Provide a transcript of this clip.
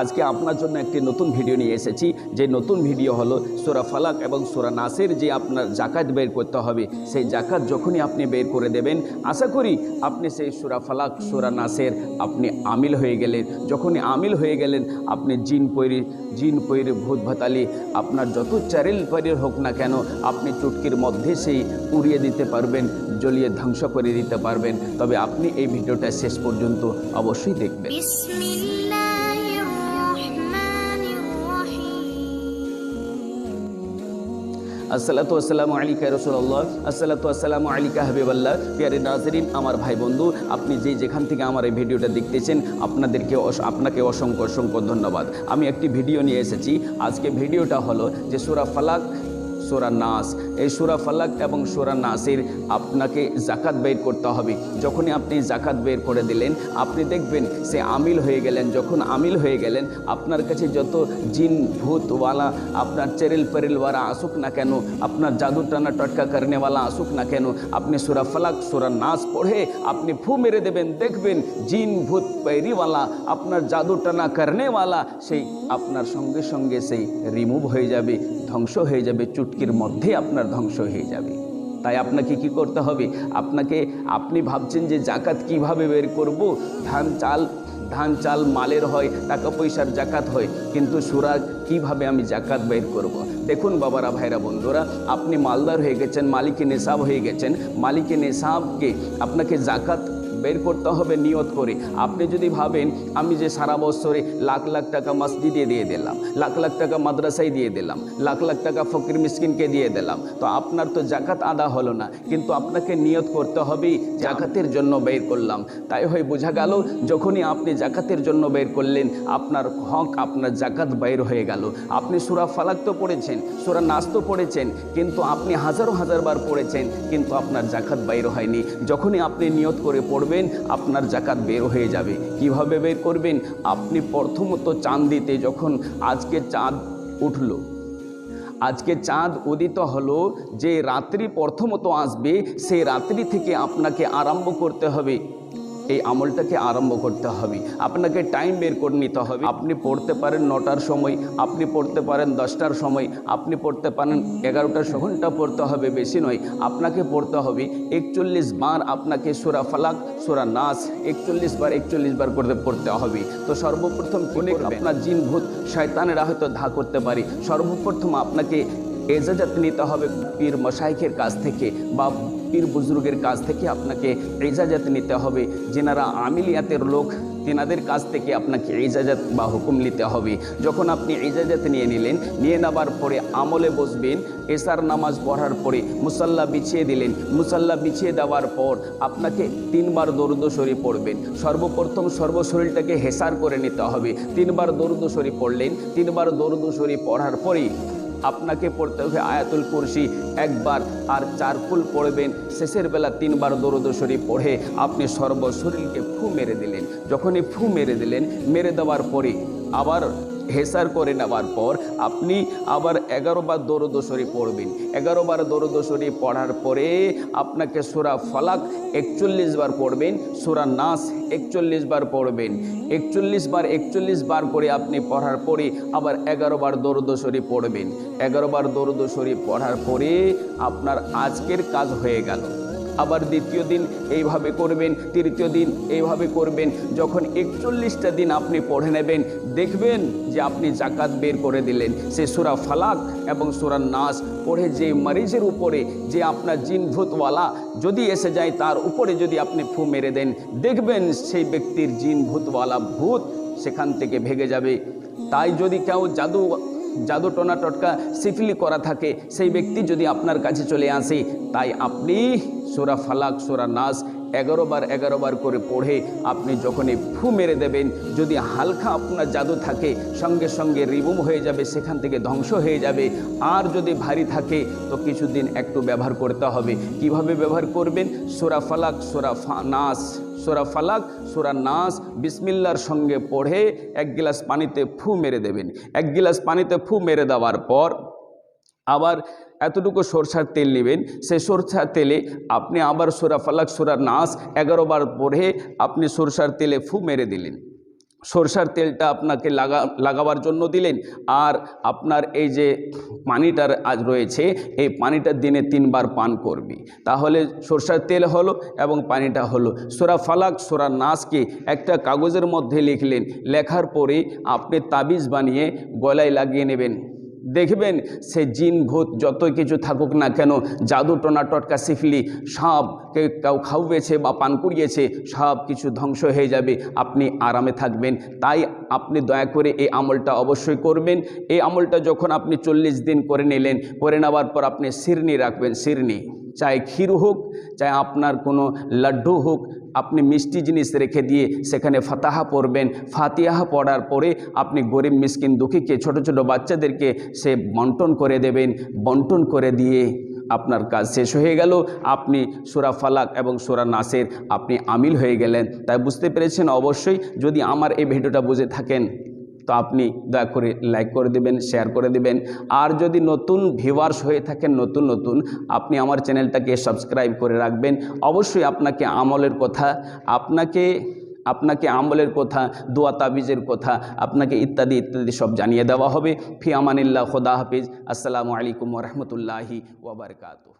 আজকে আপনার জন্য একটি নতুন ভিডিও নিয়ে এসেছি। যে নতুন ভিডিও হলো সোরা ফালাক এবং সোরা নাসের যে আপনার জাকাত বের করতে হবে, সেই জাকাত যখনই আপনি বের করে দেবেন, আশা করি আপনি সেই সোরা ফালাক, সোরা নাসের আপনি আমিল হয়ে গেলেন। যখনই আমিল হয়ে গেলেন, আপনি জিন পৈরি জিন পৈরি ভূত ভাতালি, আপনার যত চ্যারেল পৈরির হোক না কেন, আপনি চুটকির মধ্যে সেই উড়িয়ে দিতে পারবেন, জ্বলিয়ে ধ্বংস করে দিতে পারবেন। তবে আপনি এই ভিডিওটা শেষ পর্যন্ত অবশ্যই দেখবেন। আসসালাতু আসসালামু আলিকা রসুল্লাহ আসসালাতু আসসালামু আলিকা হাবিবাল্লাহ। পিয়ারে নাজরিন, আমার ভাই বন্ধু, আপনি যে যেখান থেকে আমার এই ভিডিওটা দেখতেছেন, আপনাদেরকে আপনাকে অসংখ্য অসংখ্য ধন্যবাদ। আমি একটি ভিডিও নিয়ে এসেছি। আজকে ভিডিওটা হলো যে সুরা ফালাক সোরা নাস। এই সুরা ফালাক এবং সুরা নাসের আপনাকে জাকাত বের করতে হবে। যখনই আপনি জাকাত বের করে দিলেন, আপনি দেখবেন সে আমিল হয়ে গেলেন। যখন আমিল হয়ে গেলেন, আপনার কাছে যত জিন, ভূতওয়ালা, আপনার চেরেল ওয়ালা আসুক না কেন, আপনার জাদু টানা টটকা করেনেওয়ালা আসুক না কেন, আপনি সুরা ফালাক, সুরা নাস পড়ে আপনি ফু মেরে দেবেন। দেখবেন জিন, ভূত পেরিওয়ালা, আপনার জাদু টানা করেনেওয়ালা, সেই আপনার সঙ্গে সঙ্গে সেই রিমুভ হয়ে যাবে, ধ্বংস হয়ে যাবে চুট চুটকির মধ্যে আপনার ধ্বংস হয়ে যাবে। তাই আপনাকে কি করতে হবে? আপনাকে, আপনি ভাবছেন যে জাকাত কীভাবে বের করব? ধান চাল ধান চাল মালের হয়, টাকা পয়সার জাকাত হয়, কিন্তু সুরা কীভাবে আমি জাকাত বের করব। দেখুন বাবারা, ভাইরা, বন্ধুরা, আপনি মালদার হয়ে গেছেন মালিকে নেশাব হয়ে গেছেন। মালিকে নেশাবকে, আপনাকে জাকাত বের করতে হবে, নিয়ত করে। আপনি যদি ভাবেন, আমি যে সারা বছরে লাখ লাখ টাকা মসজিদে দিয়ে দিলাম, লাখ লাখ টাকা মাদ্রাসায় দিয়ে দিলাম, লাখ লাখ টাকা ফকির মিসকিনকে দিয়ে দিলাম, তো আপনার তো জাকাত আদা হলো না। কিন্তু আপনাকে নিয়ত করতে হবে জাকাতের জন্য বের করলাম। তাই হয় বোঝা গেল, যখনই আপনি জাকাতের জন্য বের করলেন, আপনার হক, আপনার জাকাত বাইর হয়ে গেল। আপনি সুরা ফালাক তো পড়েছেন, সুরা নাচ তো পড়েছেন, কিন্তু আপনি হাজারো হাজার বার পড়েছেন, কিন্তু আপনার জাকাত বাইর হয়নি। যখনই আপনি নিয়ত করে পড়বেন আপনার জাকাত বের হয়ে যাবে। কীভাবে বের করবেন? আপনি প্রথমত চাঁদ দিতে যখন আজকে চাঁদ উঠল, আজকে চাঁদ উদিত হলো, যে রাত্রি প্রথমত আসবে সেই রাত্রি থেকে আপনাকে আরম্ভ করতে হবে। এই আমলটাকে আরম্ভ করতে হবে। আপনাকে টাইম বের করে নিতে হবে। আপনি পড়তে পারেন নটার সময় আপনি পড়তে পারেন দশটার সময় আপনি পড়তে পারেন এগারোটার ঘণ্টা পড়তে হবে বেশি নয়। আপনাকে পড়তে হবে একচল্লিশ বার আপনাকে সুরা ফালাক সুরা নাস একচল্লিশ বার একচল্লিশ বার করে পড়তে হবে। তো সর্বপ্রথম অনেক আপনার জিন ভূত শয়তানেরা হয়তো ধা করতে পারে। সর্বপ্রথম আপনাকে এজাজত নিতে হবে পীর মশাইখের কাছ থেকে বা পীর বুজুর্গের কাছ থেকে আপনাকে ইজাজত নিতে হবে। যেনারা আমিলিয়াতের লোক, তেনাদের কাছ থেকে আপনাকে ইজাজত বা হুকুম নিতে হবে। যখন আপনি ইজাজত নিয়ে নিলেন, নিয়ে নেবার পরে আমলে বসবেন, এসার নামাজ পড়ার পরে মুসাল্লা বিছিয়ে দিলেন। মুসাল্লা বিছিয়ে দেওয়ার পর আপনাকে তিনবার দরুদ শরীফ পড়বেন। সর্বপ্রথম সর্বশরীরটাকে হেসার করে নিতে হবে। তিনবার দরুদ শরীফ পড়লেন, তিনবার দরুদ শরীফ পড়ার পরেই আপনাকে পড়তে হবে আয়াতুল কুরসি। একবার আর চার ফুল পড়বেন, শেষের বেলা তিনবার দরদ পড়ে আপনি সর্বশরীরকে ফু মেরে দিলেন। যখনই ফু মেরে দিলেন, মেরে দেওয়ার পরে আবার হেসার করে নেওয়ার পর আপনি আবার এগারো বার দরদোসরি পড়বেন। এগারো বার দরদোসরি পড়ার পরে আপনাকে সুরা ফালাক একচল্লিশ বার পড়বেন, সুরা নাস একচল্লিশ বার পড়বেন। একচল্লিশ বার একচল্লিশ বার করে আপনি পড়ার পরে আবার এগারো বার দরদোসরি পড়বেন। এগারো বার দরদোসরি পড়ার পরে আপনার আজকের কাজ হয়ে গেল। আবার দ্বিতীয় দিন এইভাবে করবেন, তৃতীয় দিন এইভাবে করবেন, যখন একচল্লিশটা দিন আপনি পড়ে নেবেন, দেখবেন যে আপনি জাকাত বের করে দিলেন। সে সুরা ফালাক এবং সুরা নাস পড়ে যে মারিজের উপরে যে আপনার জিন ভূতওয়ালা যদি এসে যায়, তার উপরে যদি আপনি ফু মেরে দেন, দেখবেন সেই ব্যক্তির জিন ভূতওয়ালা ভূত সেখান থেকে ভেগে যাবে। তাই যদি কেউ জাদু জাদু টোনা টটকা সিফলি করা থাকে, সেই ব্যক্তি যদি আপনার কাছে চলে আসে, তাই আপনি সোরা ফালাক, সোরা নাস এগারো বার এগারো বার করে পড়ে আপনি যখনই ফু মেরে দেবেন, যদি হালকা আপনার জাদু থাকে, সঙ্গে সঙ্গে রিমুভ হয়ে যাবে, সেখান থেকে ধ্বংস হয়ে যাবে। আর যদি ভারী থাকে, তো কিছুদিন একটু ব্যবহার করতে হবে। কীভাবে ব্যবহার করবেন? সোরা ফালাক, সোরা নাস। সোরা ফালাক, সোরা নাস, বিসমিল্লার সঙ্গে পড়ে এক গিলাস পানিতে ফু মেরে দেবেন। এক গিলাস পানিতে ফু মেরে দেওয়ার পর আবার এতটুকু সরষার তেল নেবেন। সেই সরষার তেলে আপনি আবার সোরা ফালাক, সোরা নাস এগারো বার পড়ে আপনি সরষার তেলে ফু মেরে দিলেন। সরষার তেলটা আপনাকে লাগা, লাগাবার জন্য দিলেন। আর আপনার এই যে পানিটার আজ রয়েছে, এই পানিটা দিনে তিনবার পান করবি। তাহলে সরষার তেল হলো এবং পানিটা হলো। সোরা ফালাক, সোরা নাসকে একটা কাগজের মধ্যে লিখলেন। লেখার পরে আপনি তাবিজ বানিয়ে গলায় লাগিয়ে নেবেন। দেখবেন, সে জিন ভূত যতই কিছু থাকুক না কেন, জাদু টোনা টটকা সিফলি সাপকে কেউ খাওয়েছে বা পান করিয়েছে, সব কিছু ধ্বংস হয়ে যাবে। আপনি আরামে থাকবেন। তাই আপনি দয়া করে এই আমলটা অবশ্যই করবেন। এই আমলটা যখন আপনি চল্লিশ দিন করে নিলেন, করে নেওয়ার পর আপনি সিরনি রাখবেন, সিরনি। চাই ক্ষীর হোক, চাই আপনার কোনো লাড্ডু হোক, আপনি মিষ্টি জিনিস রেখে দিয়ে সেখানে ফাতাহা পড়বেন। ফাতিহা পড়ার পরে আপনি গরিব মিসকিন দুঃখীকে, ছোট ছোট বাচ্চাদেরকে সে বন্টন করে দেবেন। বন্টন করে দিয়ে আপনার কাজ শেষ হয়ে গেল। আপনি সুরা ফালাক এবং সুরা নাসের আপনি আমিল হয়ে গেলেন। তাই বুঝতে পেরেছেন? অবশ্যই যদি আমার এই ভিডিওটা বুঝে থাকেন তো আপনি দয়া করে লাইক করে দেবেন শেয়ার করে দেবেন। আর যদি নতুন ভিউয়ার্স হয়ে থাকেন, নতুন নতুন, আপনি আমার চ্যানেলটাকে সাবস্ক্রাইব করে রাখবেন। অবশ্যই আপনাকে আমলের কথা, আপনাকে আপনাকে আমলের কথা, দোয়া তাবিজের কথা, আপনাকে ইত্যাদি ইত্যাদি সব জানিয়ে দেওয়া হবে। ফি আমানিল্লাহ, খোদা হাফিজ। আসসালামু আলাইকুম রহমতুল্লাহি ওবরকাত